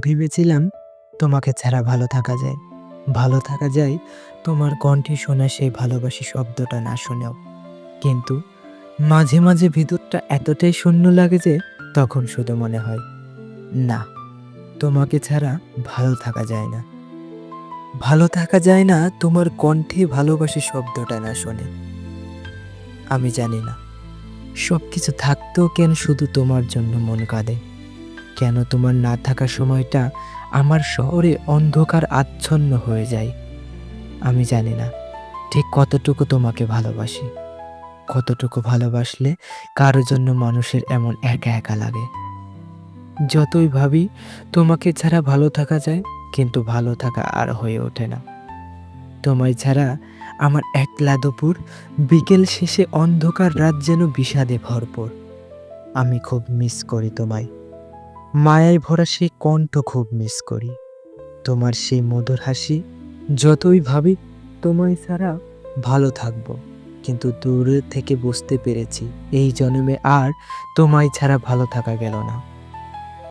ভেবেছিলাম তোমাকে ছাড়া ভালো থাকা যায়। ভালো থাকা যায় তোমার কণ্ঠে শোনা সেই ভালোবাসি শব্দটা না শুনেও। কিন্তু মাঝে মাঝে ভিতরটা এতটাই শূন্য লাগে যে তখন শুধু মনে হয়, না, তোমাকে ছাড়া ভালো থাকা যায় না। ভালো থাকা যায় না তোমার কণ্ঠে ভালোবাসি শব্দটা না শোনে। আমি জানি না সব কিছু থাকতেও কেন শুধু তোমার জন্য মন কাঁদে। কেন তোমার না থাকার সময়টা আমার শহরে অন্ধকার আচ্ছন্ন হয়ে যায়? আমি জানি না। ঠিক কতটুকু তোমাকে ভালোবাসি? কতটুকু ভালোবাসলে কারও জন্য মানুষের এমন একা একা লাগে? যতই ভাবি তোমাকে ছাড়া ভালো থাকা যায়, কিন্তু ভালো থাকা আর হয়ে ওঠে না। তোমায় ছাড়া আমার একলা দুপুর, বিকেল শেষে অন্ধকার রাত যেন বিষাদে ভরপুর। আমি খুব মিস করি তোমায়। মায়ায় ভরা সেই কণ্ঠ খুব মিস করি। তোমার সেই মধুর হাসি, যতই ভাবি, তোমায় ছাড়া ভালো থাকব। কিন্তু দূরে থেকে বুঝতে পেরেছি, এই জন্মে আর তোমায় ছাড়া ভালো থাকা গেল না।